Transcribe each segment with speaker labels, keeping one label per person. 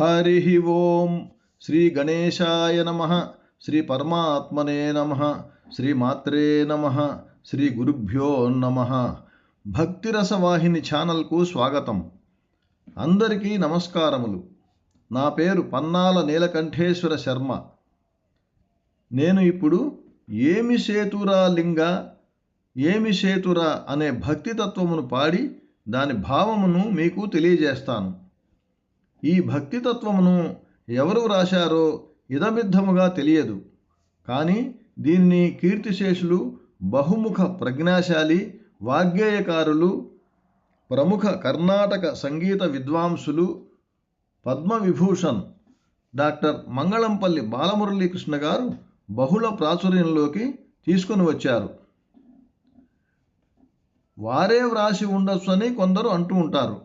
Speaker 1: హరి ఓం శ్రీ గణేశాయ నమ శ్రీ పరమాత్మనే నమ శ్రీ మాత్రే నమ శ్రీ గురుభ్యో నమ. భక్తిరసవాహిని ఛానల్కు స్వాగతం. అందరికీ నమస్కారములు. నా పేరు పన్నాల నీలకంఠేశ్వర శర్మ. నేను ఇప్పుడు ఏమి సేతురా లింగ ఏమి సేతురా అనే భక్తి తత్వమును పాడి దాని భావమును మీకు తెలియజేస్తాను. ఈ భక్తి తత్వమును ఎవరు వ్రాశారో ఇదమిద్ధముగా తెలియదు. కానీ దీన్ని కీర్తిశేషులు బహుముఖ ప్రజ్ఞాశాలి వాగ్గేయకారులు ప్రముఖ కర్ణాటక సంగీత విద్వాంసులు పద్మవిభూషణ్ డాక్టర్ మంగళంపల్లి బాలమురళీకృష్ణ గారు బహుళ ప్రాచుర్యంలోకి తీసుకొని వచ్చారు. వారే వ్రాసి ఉండొచ్చు అని కొందరు అంటూ ఉంటారు.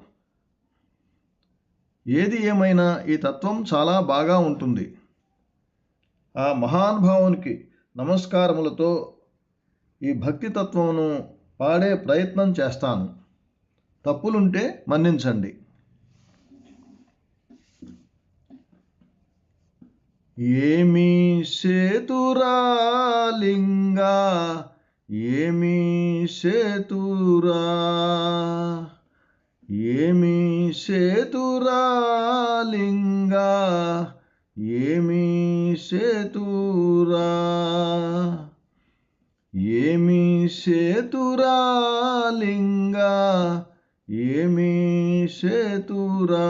Speaker 1: ఏది ఏమైనా ఈ తత్వం చాలా బాగా ఉంటుంది. ఆ మహానుభావునికి నమస్కారములతో ఈ భక్తి తత్వమును పాడే ప్రయత్నం చేస్తాను. తప్పులుంటే మన్నించండి. ఏమి సేతురాలింగా ఏమి సేతురా ఏమి సేతు సేతురా ఏమి సేతురా లింగా? ఏమి సేతురా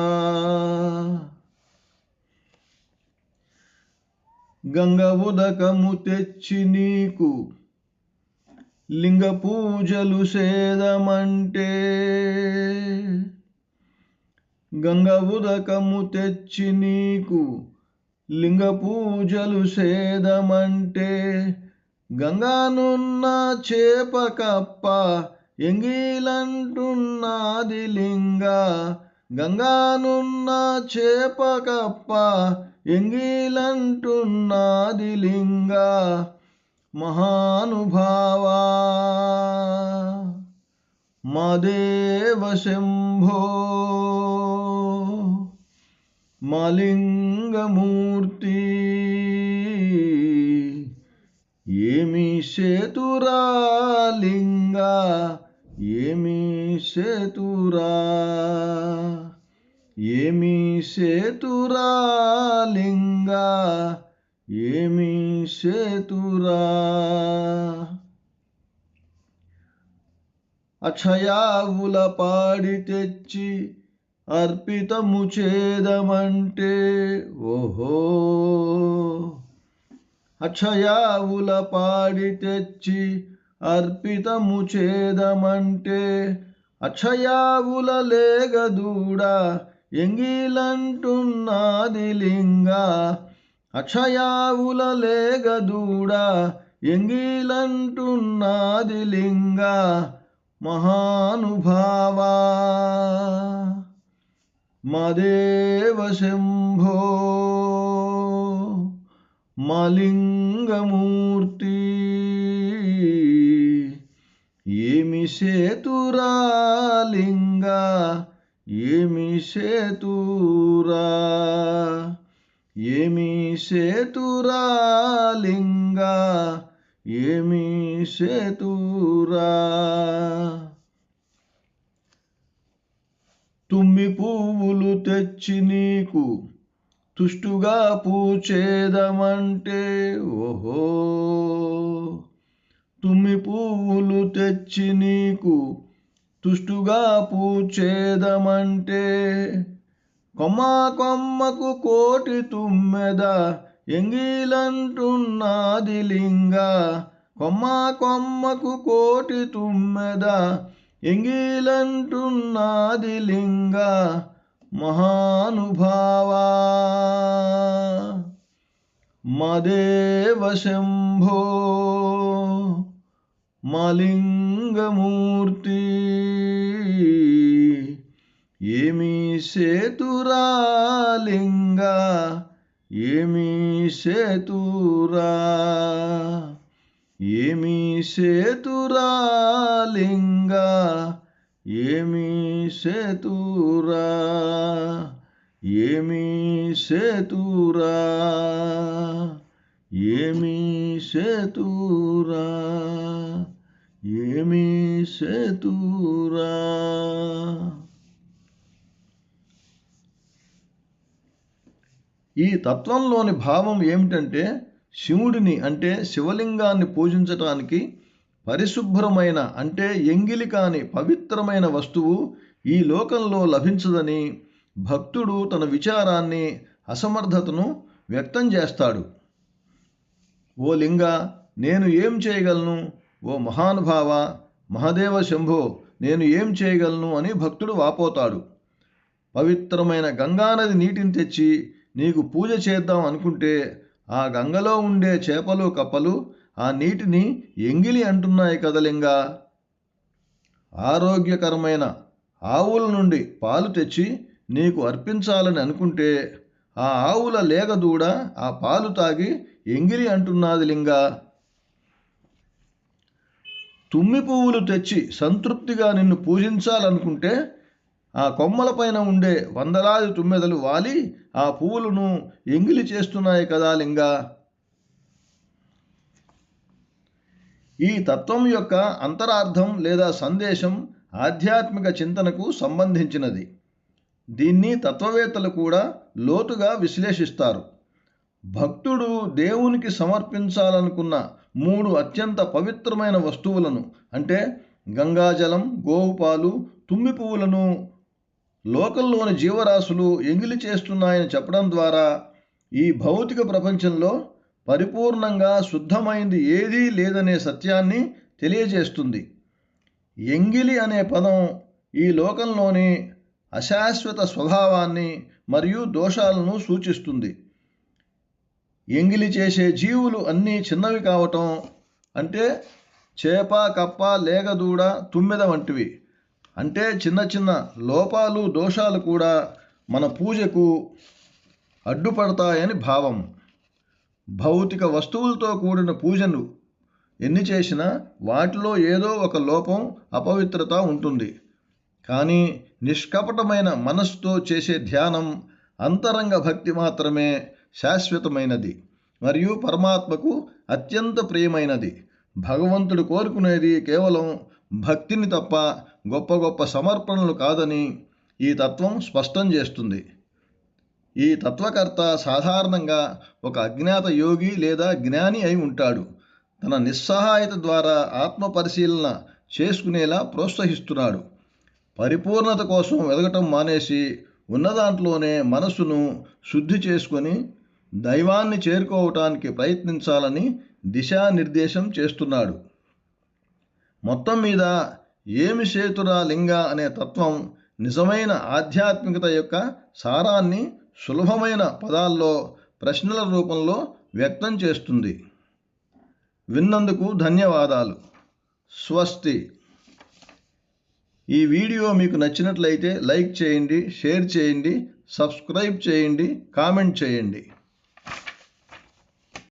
Speaker 1: గంగ ఉదకము తెచ్చి నీకు లింగ పూజలు సేదమంటే. గంగ ఉదకము తెచ్చి నీకు లింగ పూజలు సేదమంటే గంగానున్న చేప కప్ప ఎంగిలంటున్నది లింగ. గంగానున్న చేప కప్ప ఎంగిలంటున్నది లింగ. మహానుభావా మదేవ శంభో. మలింగమూర్తి ఏమి సేతురా లింగ ఏమి సేతురా ఏమి సేతురా లింగ ఏమి సేతురా అక్షయావుల పాడి తెచ్చి అర్పితము చేదమంటే ఓహో! అక్షయావుల పాడి తెచ్చి అర్పితము చేదమంటే అక్షయావుల లేగదూడ ఎంగిలంటున్నాది లింగ. అక్షయావుల లేగదూడ ఎంగిలంటున్నాది లింగ. మహానుభావా! మదేవ శంభో మలింగమూర్తి. ఏమి సేతురాలింగ ఏమి సేతురా ఏమి సేతురాలింగ ఏమి సేతురా తుమ్మి పువ్వులు తెచ్చి నీకు తుష్టుగా పూచేదమంటే ఓహో. తుమ్మి పువ్వులు తెచ్చి నీకు తుష్టుగా పూచేదమంటే కొమ్మ కొమ్మకు కోటి తుమ్మెద ఎంగిలంటున్నాది లింగ. కొమ్మ కొమ్మకు కోటి తుమ్మెద ఎంగిలంటున్నాది లింగ మహానుభావా. మదేవ శంభో మలింగమూర్తి. ఏమి సేతురాలింగ ఏమి సేతురా ఏమి సేతురాలింగా ఏమి సేతురా ఏమి సేతురా ఏమి సేతురా ఏమి సేతురా ఈ తత్వంలోని భావం ఏమిటంటే శివుడిని అంటే శివలింగాన్ని పూజించటానికి పరిశుభ్రమైన అంటే ఎంగిలి కాని పవిత్రమైన వస్తువు ఈ లోకంలో లభించదని భక్తుడు తన విచారాన్ని అసమర్థతను వ్యక్తం చేస్తాడు. ఓ లింగ నేను ఏం చేయగలను? ఓ మహానుభావ మహదేవ శంభో నేను ఏం చేయగలను? అని భక్తుడు వాపోతాడు. పవిత్రమైన గంగానది నీటిని తెచ్చి నీకు పూజ చేద్దాం అనుకుంటే ఆ గంగలో ఉండే చేపలు కప్పలు ఆ నీటిని ఎంగిలి అంటున్నాయి కదలింగా ఆరోగ్యకరమైన ఆవుల నుండి పాలు తెచ్చి నీకు అర్పించాలని అనుకుంటే ఆ ఆవుల లేగ దూడ ఆ పాలు తాగి ఎంగిలి అంటున్నది లింగా. తుమ్మి పువ్వులు తెచ్చి సంతృప్తిగా నిన్ను పూజించాలనుకుంటే ఆ కొమ్మలపైన ఉండే వందలాది తుమ్మెదలు వాలి ఆ పువ్వులను ఎంగిలి చేస్తున్నాయి కదా లింగా. ఈ తత్వం యొక్క అంతరార్థం లేదా సందేశం ఆధ్యాత్మిక చింతనకు సంబంధించినది. దీన్ని తత్వవేత్తలు కూడా లోతుగా విశ్లేషిస్తారు. భక్తుడు దేవునికి సమర్పించాలనుకున్న మూడు అత్యంత పవిత్రమైన వస్తువులను అంటే గంగాజలం గోవుపాలు తుమ్మి పువ్వులను లోకంలోని జీవరాశులు ఎంగిలి చేస్తున్నాయని చెప్పడం ద్వారా ఈ భౌతిక ప్రపంచంలో పరిపూర్ణంగా శుద్ధమైంది ఏదీ లేదనే సత్యాన్ని తెలియజేస్తుంది. ఎంగిలి అనే పదం ఈ లోకంలోని అశాశ్వత స్వభావాన్ని మరియు దోషాలను సూచిస్తుంది. ఎంగిలి చేసే జీవులు అన్నీ చిన్నవి కావటం అంటే చేప కప్ప లేగదూడ తుమ్మెద వంటివి. అంటే చిన్న చిన్న లోపాలు దోషాలు కూడా మన పూజకు అడ్డుపడతాయని భావం. భౌతిక వస్తువులతో కూడిన పూజను ఎన్ని చేసినా వాటిలో ఏదో ఒక లోపం అపవిత్రత ఉంటుంది. కానీ నిష్కపటమైన మనస్సుతో చేసే ధ్యానం అంతరంగ భక్తి మాత్రమే శాశ్వతమైనది మరియు పరమాత్మకు అత్యంత ప్రియమైనది. భగవంతుడు కోరుకునేది కేవలం భక్తిని తప్ప గొప్ప గొప్ప సమర్పణలు కాదని ఈ తత్వం స్పష్టం చేస్తుంది. ఈ తత్వకర్త సాధారణంగా ఒక అజ్ఞాత యోగి లేదా జ్ఞాని అయి ఉంటాడు. తన నిస్సహాయత ద్వారా ఆత్మ పరిశీలన చేసుకునేలా ప్రోత్సహిస్తున్నాడు. పరిపూర్ణత కోసం వెదగటం మానేసి ఉన్నదాంట్లోనే మనసును శుద్ధి చేసుకొని దైవాన్ని చేరుకోవటానికి ప్రయత్నించాలని దిశానిర్దేశం చేస్తున్నాడు. మొత్తం మీద ఏమి సేతురా లింగ అనే తత్వం నిజమైన ఆధ్యాత్మికత యొక్క సారాన్ని సులభమైన పదాల్లో ప్రశ్నల రూపంలో వ్యక్తం చేస్తుంది. విన్నందుకు ధన్యవాదాలు. స్వస్తి. ఈ వీడియో మీకు నచ్చినట్లయితే లైక్ చేయండి షేర్ చేయండి సబ్స్క్రైబ్ చేయండి కామెంట్ చేయండి.